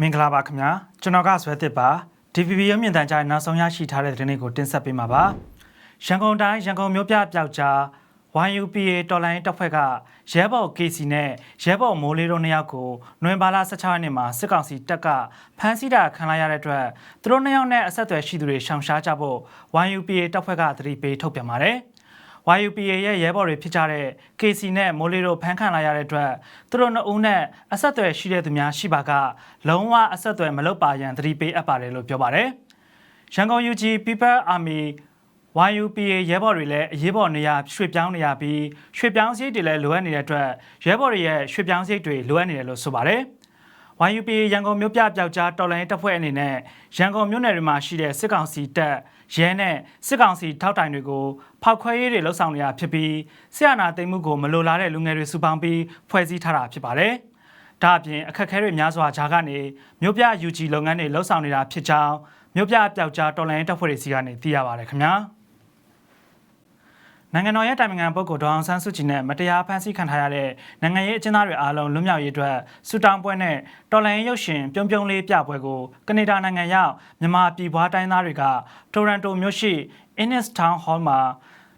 မင်္ဂလာပါခင်ဗျာကျွန်တော်ကဆွဲသစ်ပါ DVB ရုပ်မြင်သံကြားရဲ့နောက်ဆုံးရရှိထားတဲ့သတင်းလေးကိုတင်ဆက်ပေးမှာပါရန်ကုန်တိုင်းရန်ကုန်မြို့ပြပျောက်ကြား YUPA တော်လိုင်းတပ်ဖွဲ့ကရဲဘော် KC နဲ့ရဲဘော်မိုးလေးတို့နှစ်ယောက်ကိုနွေဘာလ16ရက်နေ့မှာစစ်ကောင်စီတပ်ကဖမ်းဆီးတာခံလိုက်ရတဲ့အတွက်သူတို့နှစ်ယောက်နဲ့အဆက်အသွယ်ရှိသူတွေရှောင်ရှားကြဖို့ YUPA တပ်ဖွဲ့ကသတိပေးထုတ်ပြန်ပါတယ် YUPA ရဲ့ရဲဘော်တွေဖြစ်ကြတဲ့ KC နဲ့မိုးလေးတို့ဖမ်းခံလာရတဲ့အတွက်သူတို့နှစ်ဦးနဲ့အဆက်အသွယ်ရှိတဲ့သူများရှိပါကလုံးဝအဆက်အသွယ်မလုပ်ပါရန်သတိပေးအပ်ပါတယ်လို့ပြောပါတယ်။ရန်ကုန် UG People Army YUPA ရဲဘော်တွေလည်းအရေးပေါ်နေရာရွှေ့ပြောင်းနေရပြီးရွှေ့ပြောင်းစရိတ်တွေလည်းလိုအပ်နေတဲ့အတွက်ရဲဘော်တွေရဲ့ရွှေ့ပြောင်းစရိတ်တွေလိုအပ်နေတယ်လို့ဆိုပါတယ်။ YUPA ရန်ကုန်မြို့ပြပျောက်ကြားတော်လိုင်းတပ်ဖွဲ့အနေနဲ့ရန်ကုန်မြို့နယ်တွေမှာရှိတဲ့စစ်ကောင်စီတပ် ရဲနဲ့စစ်ကောင်စီထောက်တိုင်တွေကိုဖောက်ခွဲရေးတွေလှုပ်ဆောင်နေတာဖြစ်ပြီးဆရာနာသိမ်းမှုကိုမလိုလားတဲ့လူငယ်တွေစုပေါင်းပြီးဖွဲ့စည်းထားတာဖြစ်ပါတယ်။ဒါအပြင်အခက်အခဲတွေများစွာဂျာကနေမြို့ပြ UG လုပ်ငန်းတွေလှုပ်ဆောင်နေတာဖြစ်ကြောင်းမြို့ပြပျောက်ကြားတော်လိုင်းတပ်ဖွဲ့တွေစီကနေသိရပါတယ်ခင်ဗျာ။ နိုင်ငံတော်ရဲ့တိုင်ပင်ခံပုဂ္ဂိုလ်ဒေါအောင်ဆန်းစုကြည်နဲ့မတရားဖမ်းဆီးခံထားရတဲ့နိုင်ငံရေးအကျဉ်းသားတွေအားလုံးလွတ်မြောက်ရေးအတွက်စူတောင်းပွဲနဲ့တော်လှန်ရေးရုပ်ရှင်ပြုံးပြုံးလေးပြပွဲကိုကနေဒါနိုင်ငံရောက်မြန်မာပြည်ပွားတိုင်းသားတွေကတိုရန်တိုမြို့ရှိ Innis Town Hall မှာ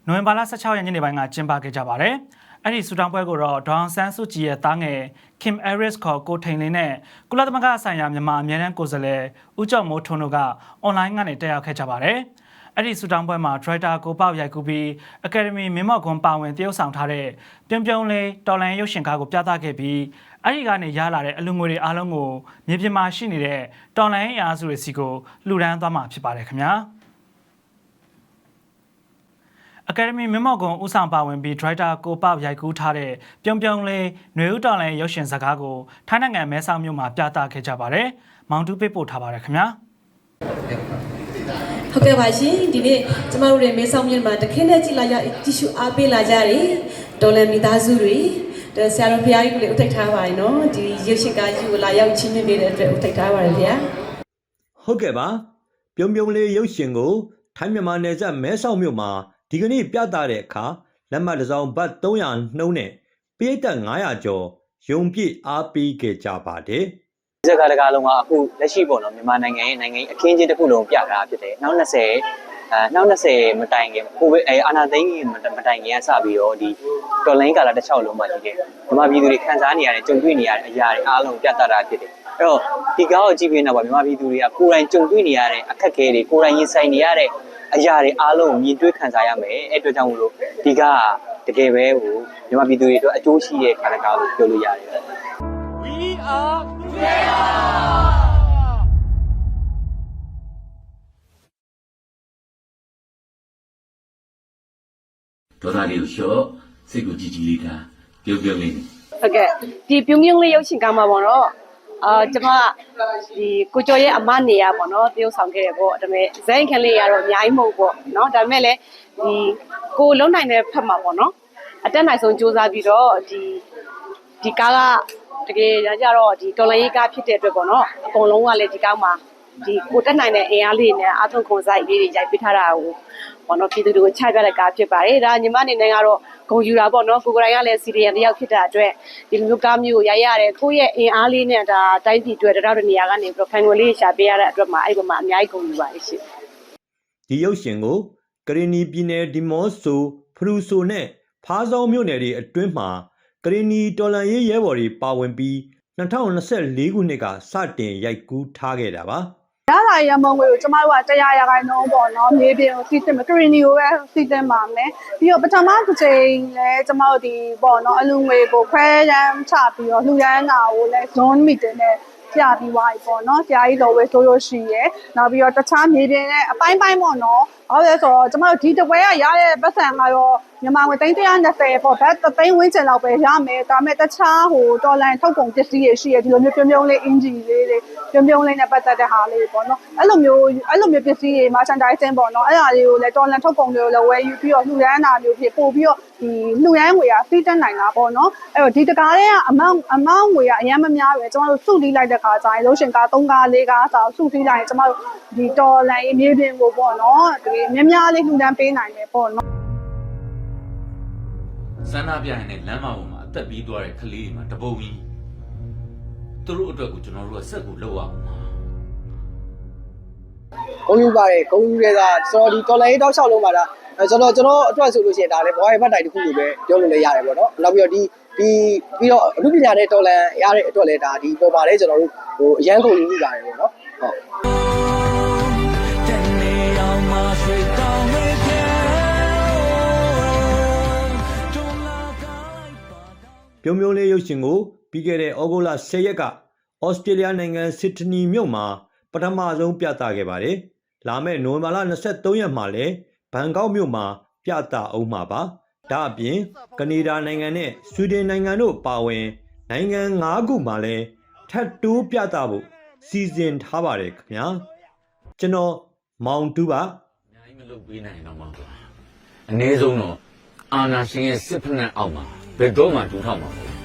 နိုဝင်ဘာလ16ရက်နေ့နေ့ပိုင်းကကျင်းပခဲ့ကြပါတယ်။အဲ့ဒီစူတောင်းပွဲကိုတော့ဒေါအောင်ဆန်းစုကြည်ရဲ့တားငယ် Kim Harris ခေါ်ကိုထိန်လင်းနဲ့ကုလသမဂ္ဂဆိုင်ရာမြန်မာအမြဲတမ်းကိုယ်စားလှယ်ဦးကျော်မိုးထွန်းတို့ကအွန်လိုင်းကနေတက်ရောက်ခဲ့ကြပါတယ်။ အဲ့ဒီဆူတောင်းပွဲမှာဒရိုက်တာကိုပေါက်ရိုက်ကူပြီးအကယ်ဒမီမင်းမော့ကွန်ပါဝင်တရုတ်ဆောင်ထားတဲ့ပြုံးပြုံးလေးတော်လန်ရုပ်ရှင်ကားကိုပြသခဲ့ပြီးအဲ့ဒီကနေရလာတဲ့အလူငွေတွေအားလုံးကိုမြေပြင်မှာရှိနေတဲ့တော်လန်အင်အားစုတွေစီကိုလှူဒန်းသွားမှာဖြစ်ပါတယ်ခင်ဗျာအကယ်ဒမီမင်းမော့ကွန်ဦးဆောင်ပါဝင်ပြီးဒရိုက်တာကိုပေါက်ရိုက်ကူးထားတဲ့ပြုံးပြုံးလေးຫນွေဦးတော်လန်ရုပ်ရှင်ဇာတ်ကားကိုထိုင်းနိုင်ငံမဲဆောက်မြို့မှာပြသခဲ့ကြပါတယ်မောင်တူပေးပို့ထားပါတယ်ခင်ဗျာ ဟုတ်ကဲ့ပါရှင်ဒီနေ့ကျမတို့တွေမဲဆောက်မြို့မှာတခင်းနဲ့ကြည်လာရကြည့်ရှုအားပေးလာကြတယ်ဒေါ်လာမိသားစုတွေဒါဆရာတော်ဘုရားကြီးကိုလည်းဥထိတ်ထားပါရင်နော်ဒီရုပ်ရှင်ကားကြီးကိုလာရောက်ချင်းမြင်နေတဲ့အတွက်ဥထိတ်ထားပါတယ်ဗျာဟုတ်ကဲ့ပါပြုံးပြုံးလေးရုပ်ရှင်ကိုထိုင်းမြန်မာနယ်စပ်မဲဆောက်မြို့မှာဒီကနေ့ပြသတဲ့အခါလက်မှတ်တစ်စောင်ဘတ်300နှုန်းနဲ့ပရိသတ်900ကျော်ယုံပြည့်အားပေးခဲ့ကြပါတယ်ဒီ စကားတကားလုံးကအခုလက်ရှိပေါ့နော်မြန်မာနိုင်ငံရဲ့နိုင်ငံရေးအခင်းချင်းတစ်ခုလုံးပြထားတာဖြစ်တယ်။နောက်20အဲနောက်20မတိုင်ခင်ကိုဗစ်အဲအာနာသိန်းကြီးမတိုင်ခင်ကစပြီးတော့ဒီတော်လိုင်းကာလာတစ်ချောင်းလုံးမှာရှိတယ်။မြန်မာပြည်သူတွေခံစားနေရတဲ့ကြုံတွေ့နေရတဲ့အရာတွေအားလုံးပြသတာဖြစ်တယ်။အဲ့တော့ဒီကားကိုကြည့်ပြီးတော့မြန်မာပြည်သူတွေကကိုယ်တိုင်ကြုံတွေ့နေရတဲ့အခက်အခဲတွေကိုယ်တိုင်ရင်ဆိုင်နေရတဲ့အရာတွေအားလုံးမြင်တွေ့ခံစားရမယ်။အဲ့အတွက်ကြောင့်မလို့ဒီကားကတကယ်ပဲဟိုမြန်မာပြည်သူတွေအတွက်အကျိုးရှိတဲ့ကာလကားလို့ပြောလို့ရတယ်။ We are ဒေါသလေးကိုလျှော့စိတ်ကိုကြည်ကြည်လေးထားပြုံးပြုံးလေးနဲ့ဟုတ်ကဲ့ဒီပြုံးပြုံးလေးရုပ်ရှင်ကားမှာပေါ့နော်အာကျွန်မဒီကိုကျော်ရဲ့အမနေရပေါ့နော်တရုပ်ဆောင်ခဲ့တယ်ပေါ့ဒါပေမဲ့ဇိုင်းခန်းလေးရတော့အများကြီးမဟုတ်ပေါ့နော်ဒါပေမဲ့လည်းဒီကိုလုံးနိုင်တဲ့ဖက်မှာပေါ့နော်အတက်နိုင်ဆုံးစူးစမ်းပြီးတော့ဒီဒီကားက တကယ်ကြတော့ဒီတော်လိုင်းရေးကားဖြစ်တဲ့အတွက်ပေါ့နော်အကုန်လုံးကလည်းဒီကားမှာဒီကိုတက်နိုင်တဲ့အင်အားလေးနဲ့အထုံခွန်ဆိုင်လေးတွေရိုက်ပေးထားတာကိုပေါ့နော်ပြည်သူတွေကိုချပြတဲ့ကားဖြစ်ပါတယ်ဒါညီမအနေနဲ့ကတော့ဂုံယူတာပေါ့နော်ကိုကိုယ်တိုင်ကလည်းစီရီယံတစ်ယောက်ဖြစ်တာအတွက်ဒီလိုမျိုးကားမျိုးကိုရိုက်ရတယ်ကိုယ့်ရဲ့အင်အားလေးနဲ့ဒါတိုင်းပြည်အတွက်တရောက်တဲ့နေရာကနေပြီးတော့ခံွယ်လေးရှာပေးရတဲ့အတွက်မှာအဲ့ဒီမှာအများကြီးဂုံယူပါတယ်ရှင်ဒီရုပ်ရှင်ကိုကရင်နီပြည်နယ်ဒီမော့ဆိုဖရူဆိုနဲ့ဖားဆောင်းမြို့နယ်တွေအတွင်းမှာ ကရင်နီတော်လန်ရေးရဲဘော်တွေပါဝင်ပြီး2024ခုနှစ်ကစတင်ရိုက်ကူးထားခဲ့တာပါရလာရမုံငွေကိုကျမတို့ကတရားရခိုင်နှုန်းပေါ့နော်မြေပြင်ကိုစီတင်မကရီနီကိုပဲစီတင်ပါမယ်ပြီးတော့ပထမတစ်ချိန်လဲကျမတို့ဒီပေါ့နော်အလူငွေကိုခွဲရမ်းချပြီးတော့လှူရမ်းတာကိုလဲ zone meeting နဲ့ပြပြီးသွားပြီပေါ့နော်ဆရာကြီးတော်ဝဲဆိုလို့ရှိရယ်နောက်ပြီးတော့တခြားမြေပြင်နဲ့အပိုင်းပိုင်းပေါ့နော်ဟုတ်လဲဆိုတော့ကျမတို့ဒီတပွဲကရတဲ့ပတ်စံကတော့မြန်မာငွေ320ပေါ့ဘတ်သိန်းဝန်းကျင်လောက်ပဲရမယ်ဒါပေမဲ့တခြားဟိုဒေါ်လာထုတ်ကုန်ပစ္စည်းတွေရှိရဒီလိုမျိုးပြုံးပြုံးလေးအင်ဂျီလေးတွေပြုံးပြုံးလေးနဲ့ပတ်သက်တဲ့ဟာလေးပေါ့နော်အဲ့လိုမျိုးအဲ့လိုမျိုးပစ္စည်းတွေ merchandising ပေါ့နော်အဲ့ဒါလေးကိုလည်းဒေါ်လာထုတ်ကုန်တွေကိုလည်းဝယ်ယူပြီးတော့လှူဒန်းတာမျိုးဖြစ်ပို့ပြီးတော့ဒီလှူဒန်းငွေကစီးတက်နိုင်တာပေါ့နော်အဲ့တော့ဒီတကားလေးကအမောင်အမောင်ငွေကအရင်မများပဲကျမတို့စုလီးလိုက်တဲ့ခါကျရင်လို့ရှင်ကား3ကား4ကားဆိုစုစည်းလိုက်ရင်ကျမတို့ဒီဒေါ်လာရေးမြေပြင်ကိုပေါ့နော်ဒီများများလေးလှူဒန်းပေးနိုင်တယ်ပေါ့နော် ဆန္ဒပြရင်လည်းလမ်းမပေါ်မှာအသက်ပြီးသွားတဲ့ကလေးတွေမှာတပုံကြီးသူတို့အတွက်ကိုကျွန်တော်တို့ကဆက်ကိုလောက်အောင်ပါဂုံယူပါတယ်ဂုံယူရဲတာကျွန်တော်ဒီတော်လိုင်းတောက်လျှောက်လုံးပါတာအဲကျွန်တော်ကျွန်တော်အတွက်ဆိုလို့ရှိရင်ဒါလည်းဘွားရဲ့ဘတ်တိုင်တစ်ခုလိုပဲပြောလို့လည်းရတယ်ပေါ့နော်နောက်ပြီးတော့ဒီဒီပြီးတော့အမှုပညာနဲ့တော်လန်ရတဲ့အတွက်လည်းဒါဒီပေါ်ပါလေကျွန်တော်တို့ဟိုအရန်ဂုံယူမိပါတယ်ပေါ့နော်ဟုတ် ပြုံးပြုံးလေးရုပ်ရှင်ကိုပြီးခဲ့တဲ့ဩဂုတ်လ10ရက်ကဩစတြေးလျနိုင်ငံစစ်ဒနီမြို့မှာပထမဆုံးပြသခဲ့ပါတယ်။လာမယ့်နိုဝင်ဘာလ23ရက်မှာလည်းဘန်ကောက်မြို့မှာပြသအောင်မှာပါ။ဒါအပြင်ကနေဒါနိုင်ငံနဲ့ဆွီဒင်နိုင်ငံတို့ပါဝင် နိုင်ငံ၅ခုမှာလည်းထပ်တိုးပြသဖို့စီစဉ်ထားပါတယ်ခင်ဗျာ။ကျွန်တော်မောင်တူပါအများကြီးမလုပ်ပေးနိုင်တော့မှာပါအနည်းဆုံးတော့အာနာရှင်ရဲ့စစ်ဖက်နဲ့အောက်မှာ ဘယ်တော့မှဒူးထောက်မှာမဟုတ်ဘူး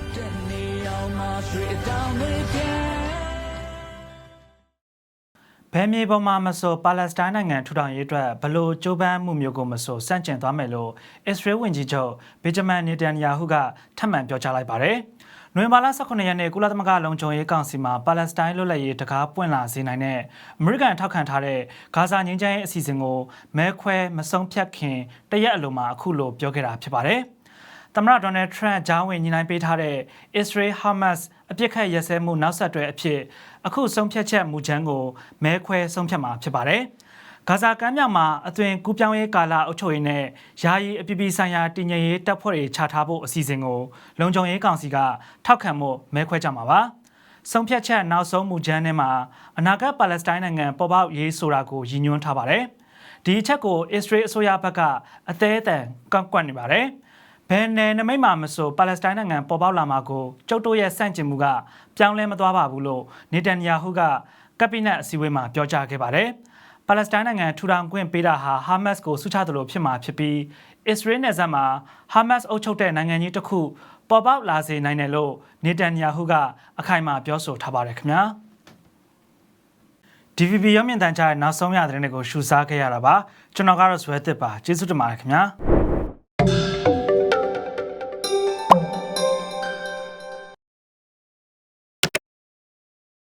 ဘယ်မြေပေါ်မှာမဆိုပါလက်စတိုင်းနိုင်ငံထူထောင်ရေးအတွက်ဘလို့ကြိုးပမ်းမှုမျိုးကိုမဆိုစန့်ကျင်သွားမယ်လို့အစ္စရေးဝန်ကြီးချုပ်ဗင်ဂျမန်နေတန်ယာဟုကထပ်မံပြောကြားလိုက်ပါတယ်။နိုဝင်ဘာလ18ရက်နေ့ကုလသမဂ္ဂလုံခြုံရေးကောင်စီမှာပါလက်စတိုင်းလွတ်လပ်ရေးတကားပွင့်လာစေနိုင်တဲ့အမေရိကန်ထောက်ခံထားတဲ့ဂါဇာငြိမ်းချမ်းရေးအစီအစဉ်ကိုမဲခွဲမဆုံးဖြတ်ခင်တရက်အလိုမှာအခုလိုပြောခဲ့တာဖြစ်ပါတယ်။ သမ္မတဒေါ်နယ်ထရန့်ဂျားဝင်ညီနိုင်ပေးထားတဲ့ Israel Hamas အပြစ်ခတ်ရစဲမှုနောက်ဆက်တွဲအဖြစ်အခုဆုံးဖြတ်ချက်မူချမ်းကိုမဲခွဲဆုံးဖြတ်မှာဖြစ်ပါတယ်။ဂါဇာကမ်းမြောင်မှာအသွင်ကူးပြောင်းရေးကာလအုပ်ချုပ်ရေးနဲ့ယာယီအပြည်ပြည်ဆိုင်ရာတည်ငြိမ်ရေးတပ်ဖွဲ့တွေချထားဖို့အစီအစဉ်ကိုလုံခြုံရေးကောင်စီကထောက်ခံမှုမဲခွဲကြမှာပါ။ဆုံးဖြတ်ချက်နောက်ဆုံးမူချမ်းထဲမှာအနာဂတ်ပါလက်စတိုင်းနိုင်ငံပေါ်ပေါက်ရေးဆိုတာကိုရည်ညွှန်းထားပါတယ်။ဒီအချက်ကိုအစ္စရေးအစိုးရဘက်ကအသေးအတန်ကန့်ကွက်နေပါတယ်။ ဘယ်နယ်နမိတ်မှာမဆိုပါလက်စတိုင်းနိုင်ငံပေါ်ပေါက်လာမှာကိုကျုပ်တို့ရဲ့စန့်ကျင်မှုကပြောင်းလဲမသွားပါဘူးလို့နေတန်ယာဟုကကပ်ပီနက်အစည်းအဝေးမှာပြောကြားခဲ့ပါတယ်။ပါလက်စတိုင်းနိုင်ငံထူထောင်ခွင့်ပေးတာဟာဟာမတ်စ်ကိုဆုချသလိုဖြစ်မှာဖြစ်ပြီးအစ္စရေးနယ်စပ်မှာဟာမတ်စ်အုပ်ချုပ်တဲ့နိုင်ငံကြီးတစ်ခုပေါ်ပေါက်လာစေနိုင်တယ်လို့နေတန်ယာဟုကအခိုင်အမာပြောဆိုထားပါတယ်ခင်ဗျာ။ DVB ရုပ်မြင်သံကြားရဲ့နောက်ဆုံးရသတင်းတွေကိုရှုစားခဲ့ရတာပါကျွန်တော်ကတော့ဇွဲသစ်ပါကျေးဇူးတင်ပါတယ်ခင်ဗျာ